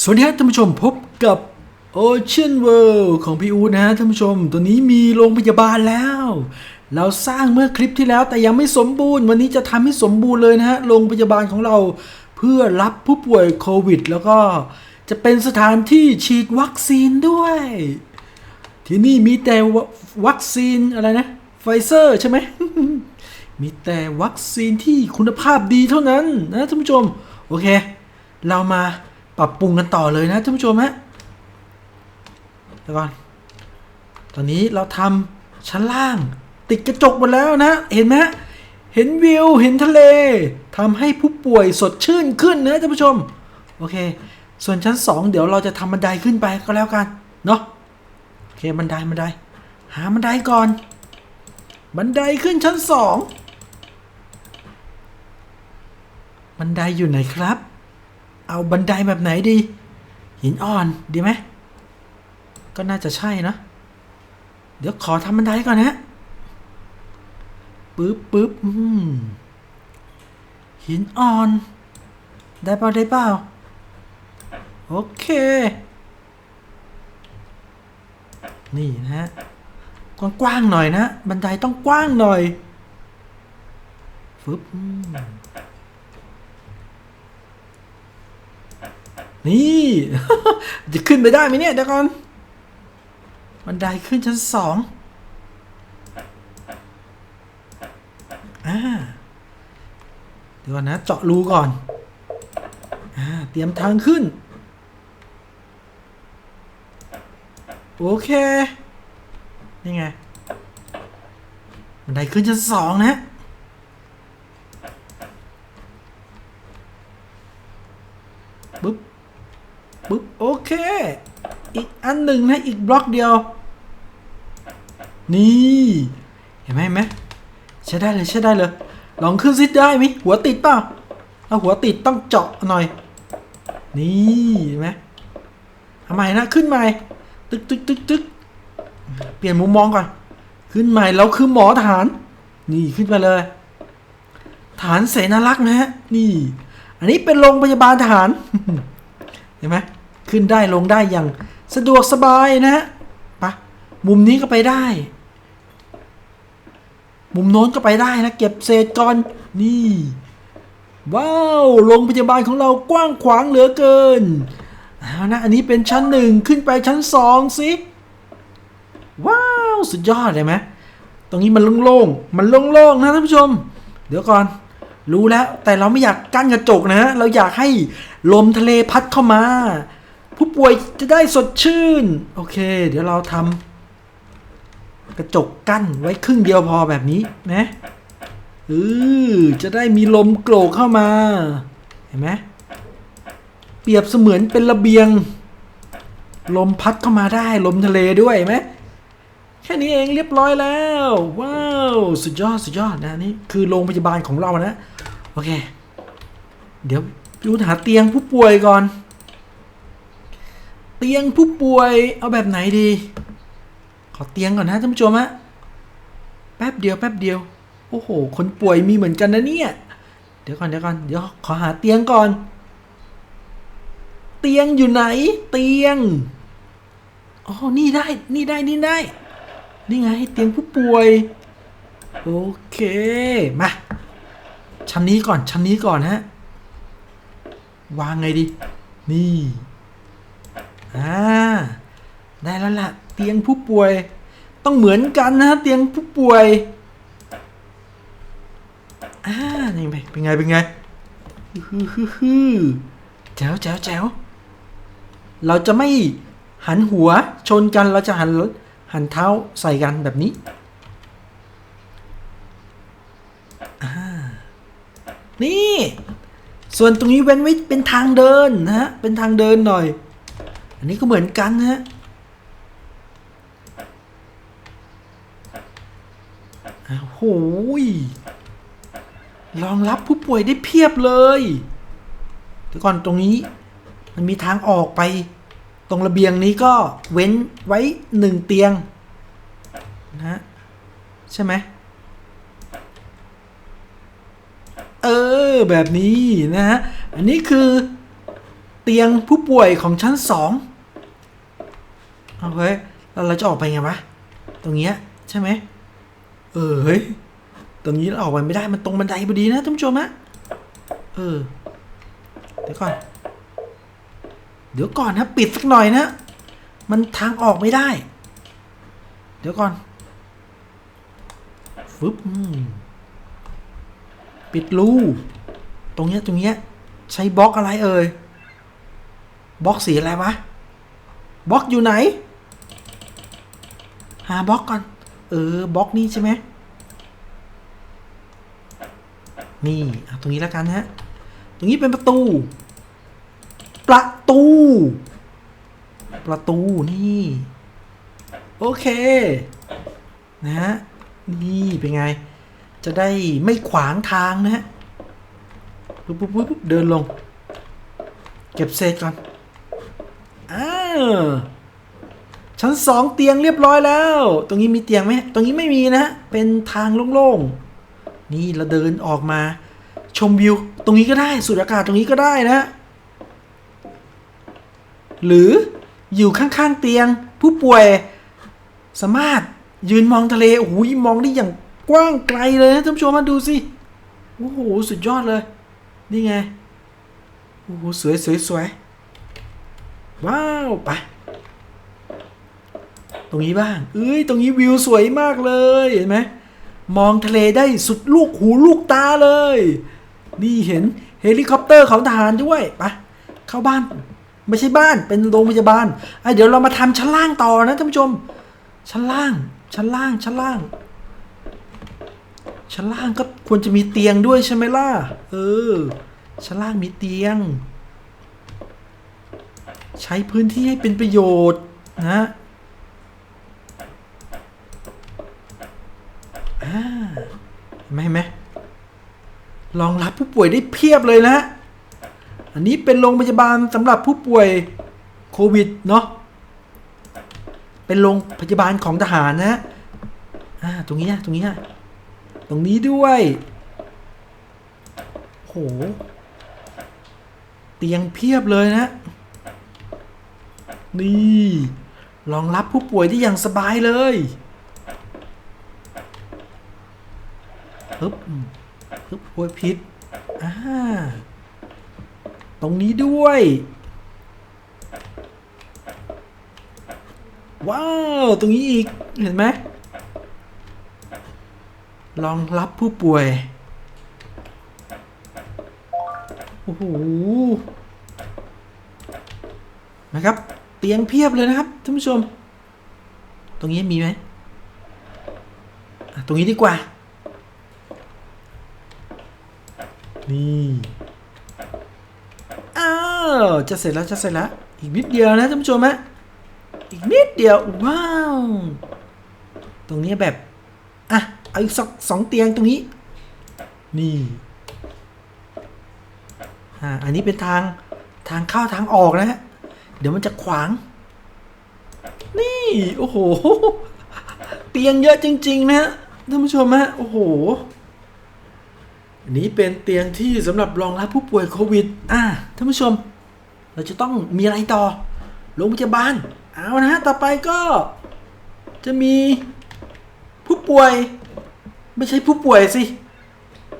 สวัสดีครับท่านผู้ชมพบกับ Ocean World ของพี่อูดนะฮะท่านผู้ชมตัวนี้มีโรงพยาบาลแล้ว เราสร้างเมื่อคลิปที่แล้วแต่ยังไม่สมบูรณ์ วันนี้จะทำให้สมบูรณ์เลยนะฮะโรงพยาบาลของเราเพื่อรับผู้ป่วยโควิด แล้วก็จะเป็นสถานที่ฉีดวัคซีนด้วย ที่นี่มีแต่ววัคซีนอะไรนะไฟเซอร์ใช่ไหมมีแต่วัคซีนที่คุณภาพดีเท่านั้นนะท่านผู้ชมโอเค เรามา ปรับปรุงกันต่อเลยนะท่านผู้ชมฮะเดี๋ยวก่อน ตอนนี้เราทำชั้นล่าง ติดกระจกหมดแล้วนะ เห็นไหมเห็นวิว เห็นทะเลทำให้ผู้ป่วยสดชื่นขึ้นนะท่านผู้ชม โอเค ส่วนชั้นสองเดี๋ยวเราจะทำบันไดขึ้นไปก็แล้วกันเนาะโอเคบันไดบันได หาบันไดก่อน บันไดขึ้นชั้นสองบันไดอยู่ไหนครับ เอาบันไดแบบไหนดี หินอ่อนดีไหมก็น่าจะใช่นะ เดี๋ยวขอทำบันไดก่อนนะปึ๊บปึ๊บหินอ่อน ได้เปล่าได้เปล่าโอเค นี่นะฮะกว้างๆหน่อยนะ บันไดต้องกว้างหน่อยฟึบอืม นี่ จะขึ้นไปได้ไหมเนี่ยเดี๋ยวก่อนบันไดขึ้นชั้นสองอ่าเดี๋ยวก่อนนะ เจาะรูก่อนอ่าเตรียมทางขึ้น โอเค นี่ไงบันไดขึ้นชั้นสองนะ ปึ๊บ ปึ๊บ โอเค อีกอันหนึ่งนะอีกบล็อกเดียว นี่ เห็นไหมเห็นไหมใช้ได้เลยใช้ได้เลย ลองขึ้นซิได้ไหมหัวติดเปล่าถ้าหัวติดต้องเจาะหน่อย นี่เห็นไหมทำไมนะขึ้นใหม่ตึกตึกตึกตึกเปลี่ยนมุมมองก่อน ขึ้นใหม่เราคือหมอฐาน นี่ขึ้นไปเลย ฐานเสนารักษ์นะฮะนี่ อันนี้เป็นโรงพยาบาลทหารเห็นไหม ขึ้นได้ลงได้อย่างสะดวกสบายนะปะมุมนี้ก็ไปได้ มุมโน้นก็ไปได้นะ เก็บเศษก่อนนี่ ว้าวโรงพยาบาลของเรากว้างขวางเหลือเกินเอานะอันนี้เป็นชั้นหนึ่งขึ้นไปชั้นสองสิว้าวสุดยอดเลยไหมตรงนี้มันโล่งๆมันโล่งๆนะท่านผู้ชม เดี๋ยวก่อน รู้แล้วแต่เราไม่อยากกั้นกระจกนะ เราอยากให้ลมทะเลพัดเข้ามา ผู้ป่วยจะได้สดชื่น โอเค เดี๋ยวเราทำกระจกกั้นไว้ครึ่งเดียวพอแบบนี้นะเออจะได้มีลมโกรกเข้ามา เห็นไหมเปรียบเสมือนเป็นระเบียง ลมพัดเข้ามาได้ลมทะเลด้วยไหมแค่นี้เองเรียบร้อยแล้ว ว้าว สุดยอดสุดยอดนะนี่คือโรงพยาบาลของเรานะ โอเค เดี๋ยวดูหาเตียงผู้ป่วยก่อน เตียงผู้ป่วยเอาแบบไหนดี ขอเตียงก่อนนะท่านผู้ชมฮะแป๊บเดียวแป๊บเดียวโอ้โห คนป่วยมีเหมือนกันนะเนี่ย เดี๋ยวก่อนเดี๋ยวก่อนเดี๋ยวขอหาเตียงก่อน เตียงอยู่ไหน เตียงอ๋อนี่ได้นี่ได้นี่ได้ นี่ไงเตียงผู้ป่วย โอเคมาชั้นนี้ก่อนชั้นนี้ก่อนฮะวางไงดี นี่ อ่าได้แล้วล่ะเตียงผู้ป่วย ต้องเหมือนกันนะเตียงผู้ป่วยอ่านี่ไปเป็นไงเป็นไงฮึฮึฮึแจ๋วแจ๋วแจ๋วเราจะไม่หันหัวชนกันเราจะหันหันเท้าใส่กันแบบนี้อ่านี่ ส่วนตรงนี้เว้นไว้เป็นทางเดินนะฮะ เป็นทางเดินหน่อย อันนี้ก็เหมือนกันนะฮะอ้ยรองรับผู้ป่วยได้เพียบเลยเดี๋ยวก่อนตรงนี้ มันมีทางออกไป ตรงระเบียงนี้ก็เว้นไว้หนึ่งเตียง นะฮะใช่ไหมเออ แบบนี้นะฮะ อันนี้คือเตียงผู้ป่วยของชั้นสอง เอาเฮ้ยแล้วเราจะออกไปไงวะ ตรงเนี้ยใช่ไหม เออเฮ้ย ตรงนี้เราออกไปไม่ได้ มันตรงบันไดพอดีนะท่านผู้ชมฮะ เออ เดี๋ยวก่อน เดี๋ยวก่อนนะปิดสักหน่อยนะ มันทางออกไม่ได้ เดี๋ยวก่อน ฟึบปิดรูตรงเนี้ยตรงเนี้ยใช้บล็อกอะไรเอ่ย บล็อกสีอะไรวะ บล็อกอยู่ไหน หาบล็อกก่อน เออบล็อกนี่ใช่ไหมนี่เอาตรงนี้แล้วกันนะฮะ ตรงนี้เป็นประตู ประตู ประตูนี่ โอเค นะฮะ นี่เป็นไง จะได้ไม่ขวางทางนะฮะปุ๊บปุ๊บปุ๊บปุ๊บเดินลง เก็บเศษก่อนอ้าว ชั้นสองเตียงเรียบร้อยแล้ว ตรงนี้มีเตียงไหมตรงนี้ไม่มีนะ เป็นทางโล่งๆ นี่เราเดินออกมา ชมวิว ตรงนี้ก็ได้สูดอากาศตรงนี้ก็ได้นะ หรืออยู่ข้างๆเตียง ผู้ป่วย สามารถยืนมองทะเลโอ้โหมองได้อย่างกว้างไกลเลยนะท่านผู้ชมมาดูสิโอ้โหสุดยอดเลย นี่ไงโอ้โหสวยสวยสวยว้าวไป ตรงนี้บ้าง เอ้ย ตรงนี้วิวสวยมากเลย เห็นไหม มองทะเลได้สุดลูกหูลูกตาเลย นี่เห็นเฮลิคอปเตอร์ของทหารด้วยไปเข้าบ้าน ไม่ใช่บ้าน เป็นโรงพยาบาลอะเดี๋ยวเรามาทำชั้นล่างต่อนะท่านผู้ชม ชั้นล่าง ชั้นล่าง ชั้นล่าง ชั้นล่างก็ควรจะมีเตียงด้วยใช่ไหมล่ะ เออ ชั้นล่างมีเตียง ใช้พื้นที่ให้เป็นประโยชน์นะอ่าเห็น ไหมเห็นไหมรองรับผู้ป่วยได้เพียบเลยนะ อันนี้เป็นโรงพยาบาลสำหรับผู้ป่วยโควิดเนาะ เป็นโรงพยาบาลของทหารนะอ่าตรงนี้นะตรงนี้นะตรงนี้ด้วยโห เตียงเพียบเลยนะ นี่รองรับผู้ป่วยได้อย่างสบายเลย ฮึบฮึบป่วยพิษอ่าตรงนี้ด้วย ว้าว ตรงนี้อีก เห็นไหมรองรับผู้ป่วย โอ้โหนะครับ เตียงเพียบเลยนะครับท่านผู้ชม ตรงนี้มีไหม ตรงนี้ดีกว่า นี่อ้าวจะเสร็จแล้วจะเสร็จแล้ว อีกนิดเดียวนะท่านผู้ชมฮะอีกนิดเดียวว้าว ตรงนี้แบบอะเอาอีกสักสองเตียงตรงนี้ นี่อ่าอันนี้เป็นทางทางเข้าทางออกนะฮะเดี๋ยวมันจะขวาง นี่ โอ้โห เตียงเยอะจริง ๆ นะท่านผู้ชมฮะโอ้โห อันนี้เป็นเตียงที่สำหรับรองรับผู้ป่วยโควิด อ่าท่านผู้ชม เราจะต้องมีอะไรต่อ โรงพยาบาล เอานะฮะ ต่อไปก็ จะมีผู้ป่วย ไม่ใช่ผู้ป่วยสิ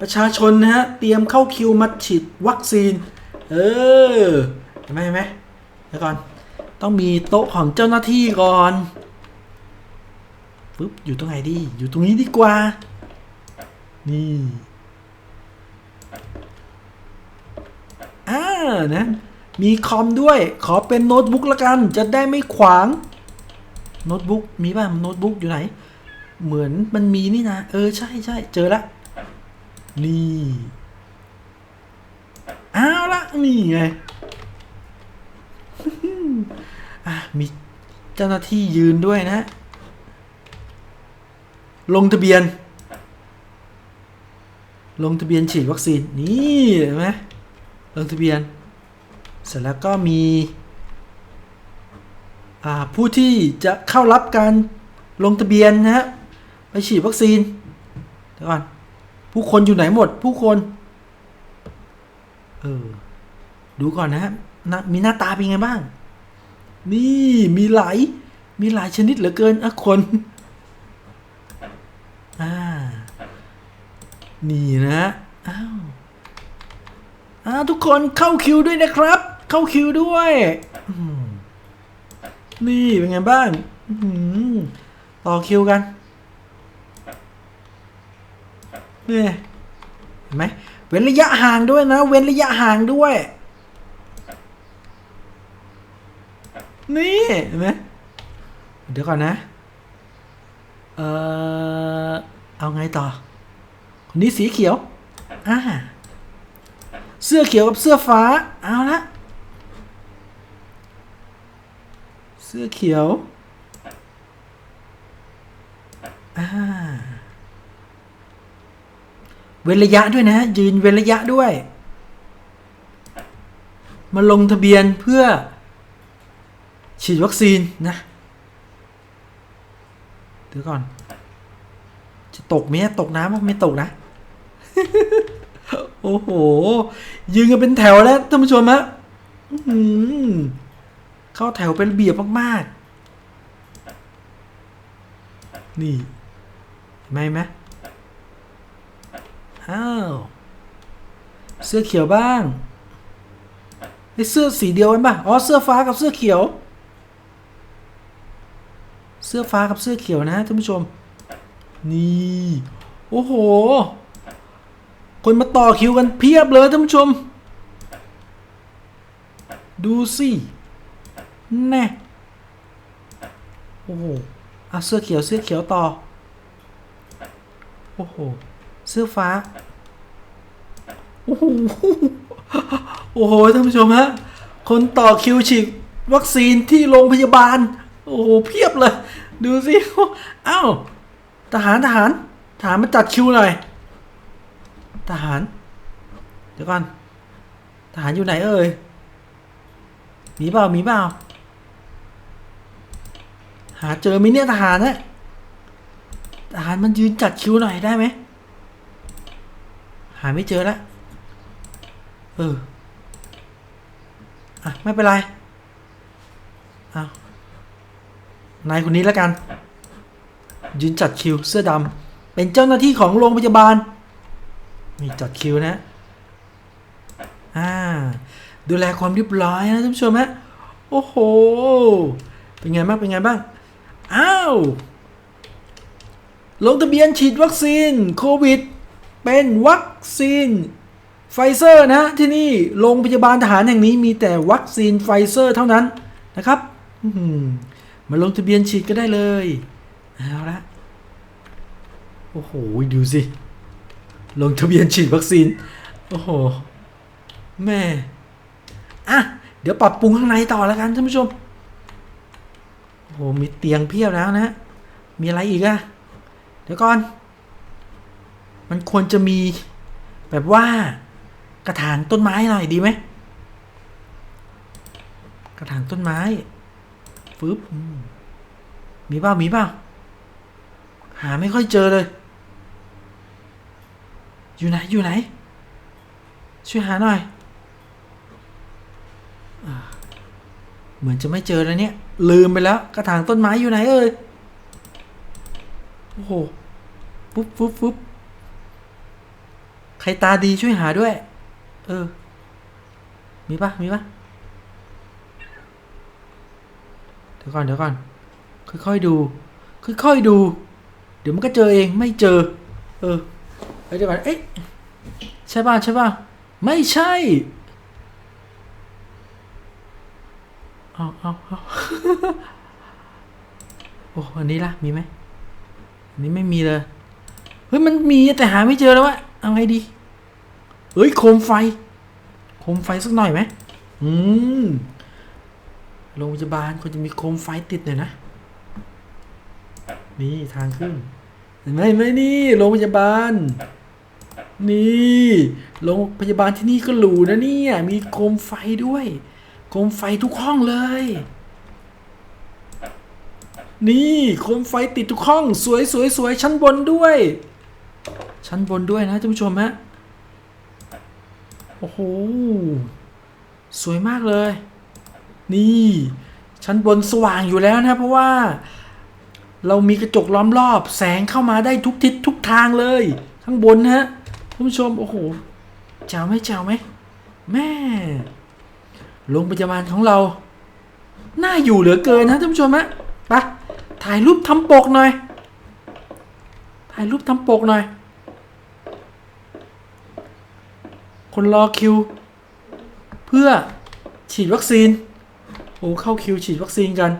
ประชาชนนะฮะ เตรียมเข้าคิวมาฉีดวัคซีน เออเห็นไหมเห็นไหมเดี๋ยวก่อน ต้องมีโต๊ะของเจ้าหน้าที่ก่อนปึ๊บอยู่ตรงไหนดี อยู่ตรงนี้ดีกว่า นี่ อ่า นะ มีคอมด้วย ขอเป็นโน้ตบุ๊กละกัน จะได้ไม่ขวาง โน้ตบุ๊ก มีป่ะ โน้ตบุ๊กอยู่ไหน เหมือนมันมีนี่นะ เออ ใช่ใช่เจอละ นี่เอาละนี่ไงมีเจ้าหน้าที่ยืนด้วยนะ ลงทะเบียน ลงทะเบียนฉีดวัคซีน นี่เห็นไหมลงทะเบียน เสร็จแล้วก็มีผู้ที่จะเข้ารับการลงทะเบียนนะฮะไปฉีดวัคซีนเดี๋ยวก่อนผู้คนอยู่ไหนหมด ผู้คนเออดูก่อนนะฮะนะมีหน้าตาเป็นไงบ้าง นี่มีหลายมีหลายชนิดเหลือเกินอะคนอ่านี่นะอ้าวอ่าทุกคนเข้าคิวด้วยนะครับ เข้าคิวด้วยนี่เป็นไงบ้างต่อคิวกันนี่เห็นไหมเว้นระยะห่างด้วยนะ เว้นระยะห่างด้วย นี่เห็นไหมเดี๋ยวก่อนนะ เอ่อเอาไงต่อ คนนี้สีเขียวอ่าเสื้อเขียวกับเสื้อฟ้า เอาละ เสื้อเขียว อ่า เว้นระยะด้วยนะ ยืนเว้นระยะด้วย มาลงทะเบียนเพื่อ ฉีดวัคซีนนะเดี๋ยวก่อน จะตกไหมตกน้ำไม่ตกนะ โอ้โห ยืนกันเป็นแถวแล้วท่านผู้ชมฮะอื้อหือ เข้าแถวเป็นระเบียบมากๆ นี่ไหมไหมอ้าวเสื้อเขียวบ้างไอเสื้อสีเดียวกันป่ะอ๋อเสื้อฟ้ากับเสื้อเขียว เสื้อฟ้ากับเสื้อเขียวนะท่านผู้ชม นี่โอ้โห คนมาต่อคิวกันเพียบเลยท่านผู้ชม ดูสิ แน่โอ้โหอะเสื้อเขียวเสื้อเขียวต่อ โอ้โห เสื้อฟ้า โอ้โห โอ้โห ท่านผู้ชมฮะ คนต่อคิวฉีดวัคซีนที่โรงพยาบาล โอ้โห เพียบเลย ดูสิอ้าวทหารทหารทหารมาจัดคิวหน่อย ทหาร เดี๋ยวก่อน ทหารอยู่ไหนเอ่ย มีเปล่า มีเปล่าหาเจอไหมเนี่ยทหารนะทหารมันยืนจัดคิวหน่อยได้ไหม หาไม่เจอล้วเออ อะ ไม่เป็นไรอ้าวนายคนนี้แล้วกัน ยืนจัดคิวเสื้อดำเป็นเจ้าหน้าที่ของโรงพยาบาลนี่จัดคิวนะอ่าดูแลความเรียบร้อยนะท่านผู้ชมฮะโอ้โห เป็นไงบ้างเป็นไงบ้าง อ้าว ลงทะเบียนฉีดวัคซีนโควิด เป็นวัคซีนไฟเซอร์นะที่นี่โรงพยาบาลทหารแห่งนี้มีแต่วัคซีนไฟเซอร์เท่านั้นนะครับมาลงทะเบียนฉีดก็ได้เลยเอาละโอ้โหดูสิ ลงทะเบียนฉีดวัคซีน โอ้โห แม่ อะ เดี๋ยวปรับปรุงข้างในต่อแล้วกันท่านผู้ชม โอ้โหมีเตียงเพียบแล้วนะ มีอะไรอีกอะเดี๋ยวก่อน มันควรจะมีแบบว่ากระถางต้นไม้หน่อยดีไหม กระถางต้นไม้ฟึบมมีเปล่ามีเปล่าหาไม่ค่อยเจอเลย อยู่ไหนอยู่ไหน ช่วยหาหน่อยอ่า เหมือนจะไม่เจอแล้วเนี่ย ลืมไปแล้ว กระถางต้นไม้อยู่ไหนเอ่ยโอ้โหปุ๊บปุ๊บปุ๊บใครตาดีช่วยหาด้วย เออ มีปะมีปะเดี๋ยวก่อนเดี๋ยวก่อน ค่อยๆดู ค่อยๆดู เดี๋ยวมันก็เจอเองไม่เจอ เออเอ้ยเดี๋ยวก่อนเอ๊ะใช่ป่ะใช่ป่ะไม่ใช่ เอาเอาเอาโอ้อันนี้ล่ะ มีไหมอันนี้ไม่มีเลย เฮ้ย มันมีแต่หาไม่เจอแล้ววะเอาไงดี เฮ้ย โคมไฟ โคมไฟสักหน่อยไหมอืมโรงพยาบาลควรจะมีโคมไฟติดหน่อยนะ นี่ทางขึ้นเห็นไหมไหมนี่โรงพยาบาล นี่โรงพยาบาลที่นี่ก็หรูนะเนี่ย มีโคมไฟด้วย โคมไฟทุกห้องเลย นี่โคมไฟติดทุกห้อง สวยสวยสวยชั้นบนด้วย ชั้นบนด้วยนะท่านผู้ชมฮะโอ้โหสวยมากเลย นี่ ชั้นบนสว่างอยู่แล้วนะ เพราะว่า เรามีกระจกล้อมรอบ แสงเข้ามาได้ทุกทิศทุกทางเลย ข้างบนนะฮะท่านผู้ชมโอ้โหเจ๋วไหมเจ๋วไหมแม่ โรงพยาบาลของเรา น่าอยู่เหลือเกินนะท่านผู้ชมฮะไปถ่ายรูปทำปกหน่อย ถ่ายรูปทำปกหน่อย คนรอคิว เพื่อฉีดวัคซีน โอ้เข้าคิวฉีดวัคซีนกัน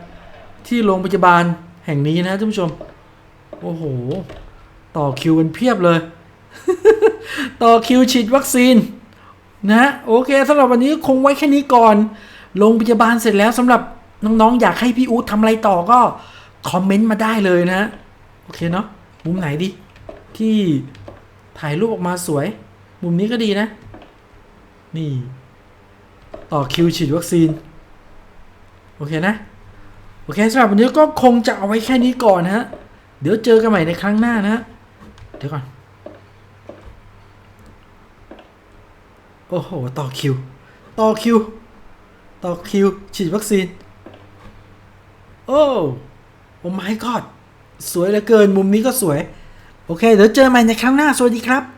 ที่โรงพยาบาลแห่งนี้นะท่านผู้ชม โอ้โห ต่อคิวกันเพียบเลย ต่อคิวฉีดวัคซีน นะโอเคสำหรับวันนี้คงไว้แค่นี้ก่อนโรงพยาบาลเสร็จแล้วสำหรับน้องๆ อยากให้พี่อู๊ดทำอะไรต่อก็คอมเมนต์มาได้เลยนะ โอเคเนาะมุมไหนดี ที่ถ่ายรูปออกมาสวย มุมนี้ก็ดีนะ นี่ ต่อคิวฉีดวัคซีน โอเคนะ โอเคสำหรับวันนี้ก็คงจะเอาไว้แค่นี้ก่อนนะฮะ เดี๋ยวเจอกันใหม่ในครั้งหน้านะฮะเดี๋ยวก่อน อ้โห ต่อคิว ต่อคิว ต่อคิว ฉีดวัคซีน โอ้โอ้ my god สวยเหลือเกิน มุมนี้ก็สวย โอเค เดี๋ยวเจอกันใหม่ในครั้งหน้า สวัสดีครับ